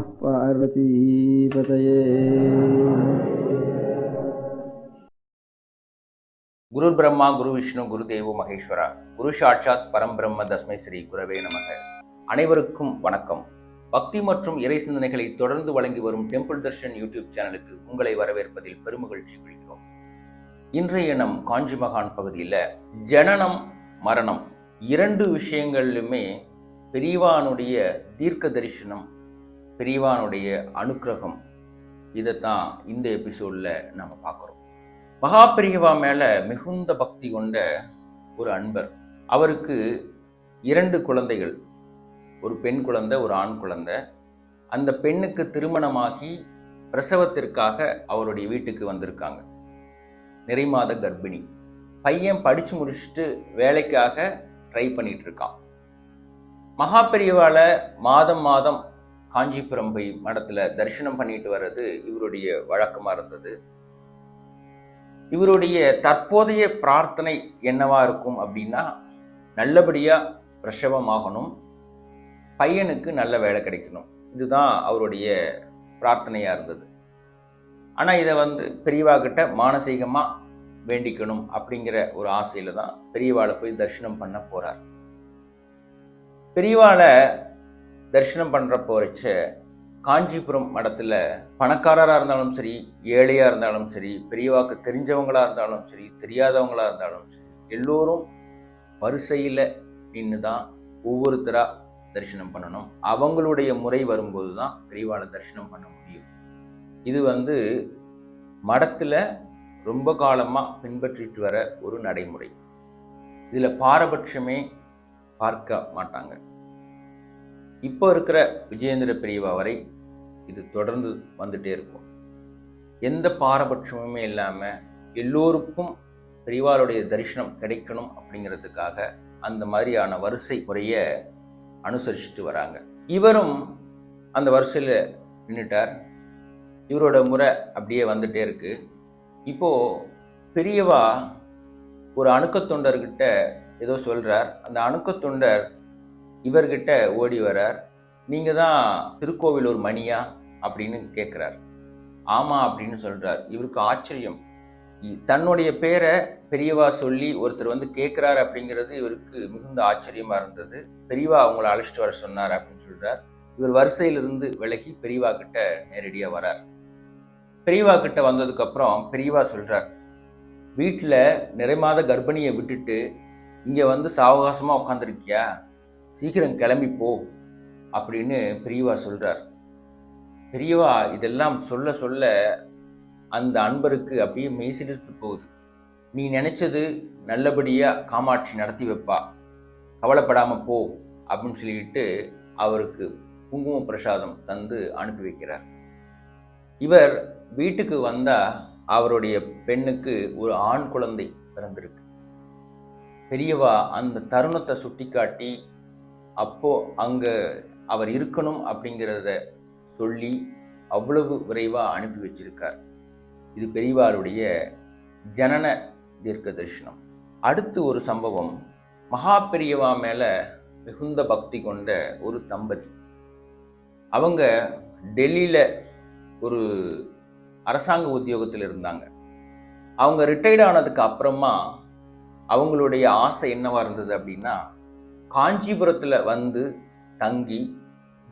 நம பார்வதீபதயே குரு பிரம்மா குரு விஷ்ணு குரு தேவோ மகேஸ்வரா குரு சாட்சாத் பரம்பிரம்ம தஸ்மை ஸ்ரீ குரவே நமக அனைவருக்கும் வணக்கம். பக்தி மற்றும் இறை சிந்தனைகளை தொடர்ந்து வழங்கி வரும் டெம்பிள் தர்ஷன் யூடியூப் சேனலுக்கு உங்களை வரவேற்பதில் பெருமகிழ்ச்சி கொள்கிறோம் இன்றைய நம் காஞ்சி மகான் பகுதியில் ஜனனம் மரணம் இரண்டு விஷயங்களிலுமே பெரியவானுடைய தீர்க்க தரிசனம் பெரியவானுடைய அனுக்கிரகம். இதைத்தான் இந்த எபிசோடில் நம்ம பார்க்குறோம். மகா பெரியவா மேலே மிகுந்த பக்தி கொண்ட ஒரு அன்பர். அவருக்கு இரண்டு குழந்தைகள். ஒரு பெண் குழந்தை ஒரு ஆண் குழந்தை. அந்த பெண்ணுக்கு திருமணமாகி பிரசவத்திற்காக அவருடைய வீட்டுக்கு வந்திருக்காங்க. நிறைமாத கர்ப்பிணி. பையன் படித்து முடிச்சுட்டு வேலைக்காக ட்ரை பண்ணிட்டு இருக்கான். மகா பெரியவால மாதம் மாதம் காஞ்சிபுரம் போய் தரிசனம் பண்ணிட்டு வர்றது இவருடைய வழக்கமாக இருந்தது. இவருடைய தற்போதைய பிரார்த்தனை என்னவா இருக்கும் அப்படின்னா நல்லபடியாக பிரசவமாகணும் பையனுக்கு நல்ல வேலை கிடைக்கணும். இதுதான் அவருடைய பிரார்த்தனையாக இருந்தது. ஆனால் இதை வந்து பெரியவாகிட்ட மானசீகமாக வேண்டிக்கணும் அப்படிங்கிற ஒரு ஆசையில் தான் பெரியவாளை போய் தரிசனம் பண்ண போகிறார் பெரியவாளை தரிசனம் பண்ணுறப்போ போறச்ச காஞ்சிபுரம் மடத்தில் பணக்காரராக இருந்தாலும் சரி ஏழையாக இருந்தாலும் சரி பெரியவாக்கு தெரிஞ்சவங்களாக இருந்தாலும் சரி தெரியாதவங்களாக இருந்தாலும் சரி எல்லோரும் வரிசையில் நின்று தான் ஒவ்வொருத்தராக தரிசனம் பண்ணணும். அவங்களுடைய முறை வரும்போது தான் பெரியவாளை தரிசனம் பண்ண முடியும். இது வந்து மடத்தில் ரொம்ப காலமாக பின்பற்றிட்டு வர ஒரு நடைமுறை. இதில் பாரபட்சமே பார்க்க மாட்டாங்க. இப்போ இருக்கிற விஜயேந்திர பெரியவா வரை இது தொடர்ந்து வந்துட்டே இருக்கும். எந்த பாரபட்சமுமே இல்லாமல் எல்லோருக்கும் பெரியவாளுடைய தரிசனம் கிடைக்கணும் அப்படிங்கிறதுக்காக அந்த மாதிரியான வரிசை முறையை அனுசரிச்சுட்டு வராங்க. இவரும் அந்த வரிசையில் நின்றுட்டார் இவரோட முறை அப்படியே வந்துட்டே இருக்கு. இப்போது பெரியவா ஒரு அணுக்கத் தொண்டர்கிட்ட ஏதோ சொல்கிறார் அந்த அணுக்கத் தொண்டர் இவர்கிட்ட ஓடி வரார். நீங்கள் தான் திருக்கோவிலூர் மணியா? அப்படின்னு கேட்குறார் ஆமாம் அப்படின்னு சொல்கிறார் இவருக்கு ஆச்சரியம். தன்னுடைய பேரை பெரியவா சொல்லி ஒருத்தர் வந்து கேட்குறாரு அப்படிங்கிறது இவருக்கு மிகுந்த ஆச்சரியமாக இருந்தது. பெரியவா அவங்கள அழைச்சிட்டு வர சொன்னார் அப்படின்னு சொல்கிறார் இவர் வரிசையிலிருந்து விலகி பெரியவா கிட்ட நேரடியாக வரார். பெரியவா கிட்ட வந்ததுக்கப்புறம் பெரியவா சொல்கிறார் வீட்டில் நிறைமாத கர்ப்பிணியை விட்டுட்டு இங்கே வந்து சாவகாசமாக உட்காந்துருக்கியா சீக்கிரம் கிளம்பி போ அப்படின்னு பெரியவா சொல்கிறார் பெரியவா இதெல்லாம் சொல்ல சொல்ல அந்த அன்பருக்கு அப்படியே மெய்சிலிர்த்து போகுது. நீ நினைச்சது நல்லபடியாக காமாட்சி நடத்தி வைப்பா. கவலைப்படாமல் போ அப்படின்னு சொல்லிட்டு அவருக்கு குங்கும பிரசாதம் தந்து அனுப்பி வைக்கிறார். இவர் வீட்டுக்கு வந்தால் அவருடைய பெண்ணுக்கு ஒரு ஆண் குழந்தை பிறந்திருக்கு. பெரியவா அந்த தருணத்தை சுட்டிக்காட்டி அப்போது அங்கே அவர் இருக்கணும் அப்படிங்கிறத சொல்லி அவ்வளவு விரைவாக அனுப்பி வச்சிருக்கார் இது பெரியவாருடைய ஜனன தீர்க்க தரிசனம் அடுத்து ஒரு சம்பவம் மகா பெரியவா மேலே மிகுந்த பக்தி கொண்ட ஒரு தம்பதி. அவங்க டெல்லியில் ஒரு அரசாங்க உத்தியோகத்தில் இருந்தாங்க. அவங்க ரிட்டையர்ட் ஆனதுக்கு அப்புறமா அவங்களுடைய ஆசை என்னவாக இருந்தது அப்படின்னா காஞ்சிபுரத்தில் வந்து தங்கி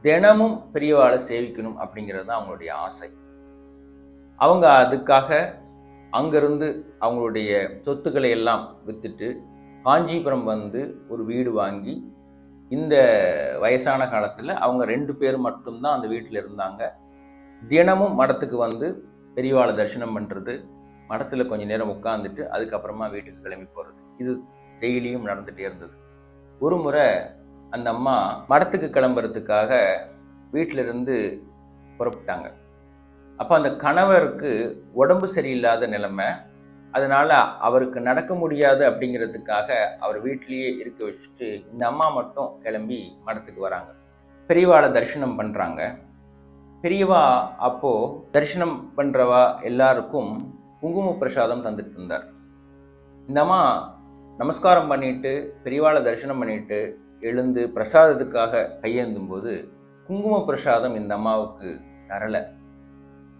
தினமும் பெரியவாளை சேவிக்கணும் அப்படிங்கிறது தான் அவங்களுடைய ஆசை. அவங்க அதுக்காக அங்கிருந்து அவங்களுடைய சொத்துக்களை எல்லாம் வித்துட்டு காஞ்சிபுரம் வந்து ஒரு வீடு வாங்கி இந்த வயசான காலத்தில் அவங்க ரெண்டு பேர் மட்டும்தான் அந்த வீட்டில் இருந்தாங்க. தினமும் மடத்துக்கு வந்து பெரியவாளை தரிசனம் பண்ணுறது மடத்தில் கொஞ்சம் நேரம் உட்காந்துட்டு அதுக்கப்புறமா வீட்டுக்கு கிளம்பி போகிறது இது டெய்லியும் நடந்துகிட்டே இருந்தது. ஒரு முறை அந்த அம்மா மடத்துக்கு கிளம்புறதுக்காக வீட்டிலிருந்து புறப்பட்டாங்க. அப்போ அந்த கணவருக்கு உடம்பு சரியில்லாத நிலைமை அதனால் அவருக்கு நடக்க முடியாது அப்படிங்கிறதுக்காக அவர் வீட்டிலேயே இருக்க வச்சுட்டு இந்த அம்மா மட்டும் கிளம்பி மடத்துக்கு வராங்க. பெரியவாளை தரிசனம் பண்ணுறாங்க பெரியவா அப்போ தரிசனம் பண்ணுறவா எல்லாருக்கும் குங்கும பிரசாதம் தந்துட்டு இருந்தார். இந்த அம்மா நமஸ்காரம் பண்ணிட்டு பெரியவாளை தரிசனம் பண்ணிட்டு எழுந்து பிரசாதத்துக்காக கையேந்தும் போது குங்கும பிரசாதம் இந்த அம்மாவுக்கு தரலை.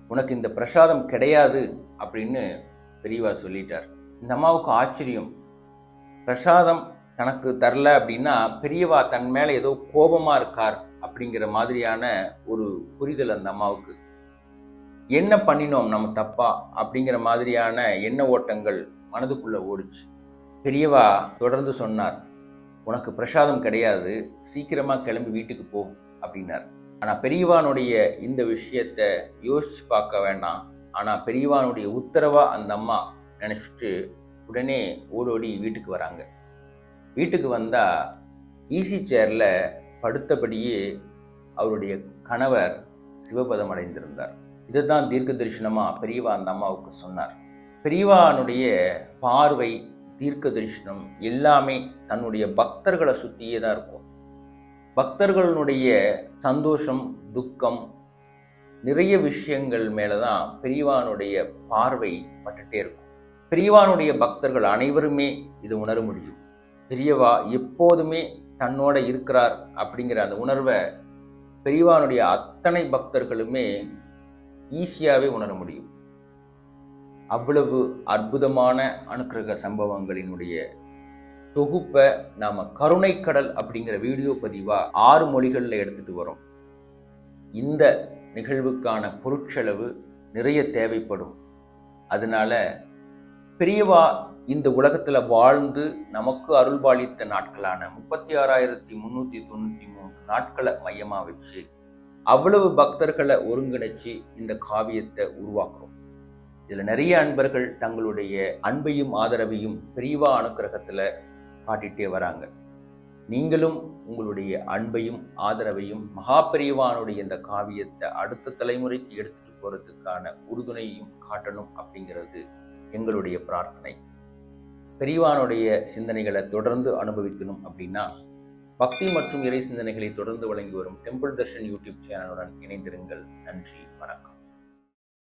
உனக்கு இந்த பிரசாதம் கிடையாது அப்படின்னு பெரியவா சொல்லிட்டார். இந்த அம்மாவுக்கு ஆச்சரியம். பிரசாதம் தனக்கு தரல அப்படின்னா பெரியவா தன் மேலே ஏதோ கோபமாக இருக்கார் அப்படிங்கிற மாதிரியான ஒரு புரிதல் அந்த அம்மாவுக்கு. என்ன பண்ணினோம் நம்ம தப்பா அப்படிங்கிற மாதிரியான எண்ண ஓட்டங்கள் மனதுக்குள்ளே ஓடிச்சு. பெரியவா தொடர்ந்து சொன்னார் உனக்கு பிரசாதம் கிடையாது சீக்கிரமாக கிளம்பி வீட்டுக்கு போ அப்படின்னார். ஆனால் பெரியவானுடைய இந்த விஷயத்த யோசிச்சு பார்க்க வேண்டாம். ஆனால் பெரியவானுடைய உத்தரவா அந்த அம்மா நினச்சிட்டு உடனே ஓடோடி வீட்டுக்கு வராங்க. வீட்டுக்கு வந்தால் ஈசி சேரில் படுத்தபடியே அவருடைய கணவர் சிவபதம் அடைந்திருந்தார். இதுதான் தீர்க்க தரிசனமாக பெரியவா அந்த அம்மாவுக்கு சொன்னார். பெரியவானுடைய பார்வை தீர்க்க தரிசனம் எல்லாமே தன்னுடைய பக்தர்களை சுற்றியே தான் இருக்கும். பக்தர்களுடைய சந்தோஷம் துக்கம் நிறைய விஷயங்கள் மேலே தான் பெரியவானுடைய பார்வை பட்டுட்டே இருக்கும். பெரியவானுடைய பக்தர்கள் அனைவருமே இது உணர முடியும். பெரியவா எப்போதுமே தன்னோட இருக்கிறார் அப்படிங்கிற அந்த உணர்வை பெரியவானுடைய அத்தனை பக்தர்களுமே ஈஸியாகவே உணர முடியும். அவ்வளவு அற்புதமான அனுக்கிரக சம்பவங்களினுடைய தொகுப்பை நாம் கருணைக்கடல் அப்படிங்கிற வீடியோ பதிவாக ஆறு மொழிகளில் எடுத்துகிட்டு வரோம். இந்த நிகழ்வுக்கான பொருட்செலவு நிறைய தேவைப்படும். அதனால பெரியவா இந்த உலகத்தில் வாழ்ந்து நமக்கு அருள்பாலித்த நாட்களான முப்பத்தி ஆறாயிரத்தி முந்நூற்றி தொண்ணூற்றி மூணு நாட்களை மையமாக வச்சு அவ்வளவு பக்தர்களை ஒருங்கிணைச்சு இந்த காவியத்தை உருவாக்குறோம். இதுல நிறைய அன்பர்கள் தங்களுடைய அன்பையும் ஆதரவையும் பெரியவா அனுக்கிரகத்துல காட்டிட்டே வராங்க. நீங்களும் உங்களுடைய அன்பையும் ஆதரவையும் மகாபெரிவானுடைய இந்த காவியத்தை அடுத்த தலைமுறைக்கு எடுத்துட்டு போறதுக்கான உறுதுணையையும் காட்டணும் அப்படிங்கிறது எங்களுடைய பிரார்த்தனை. பெரியவானுடைய சிந்தனைகளை தொடர்ந்து அனுபவிக்கணும் அப்படின்னா பக்தி மற்றும் இறை சிந்தனைகளை தொடர்ந்து வழங்கி வரும் டெம்பிள் தர்ஷன் யூடியூப் சேனலுடன் இணைந்திருங்கள். நன்றி வணக்கம்.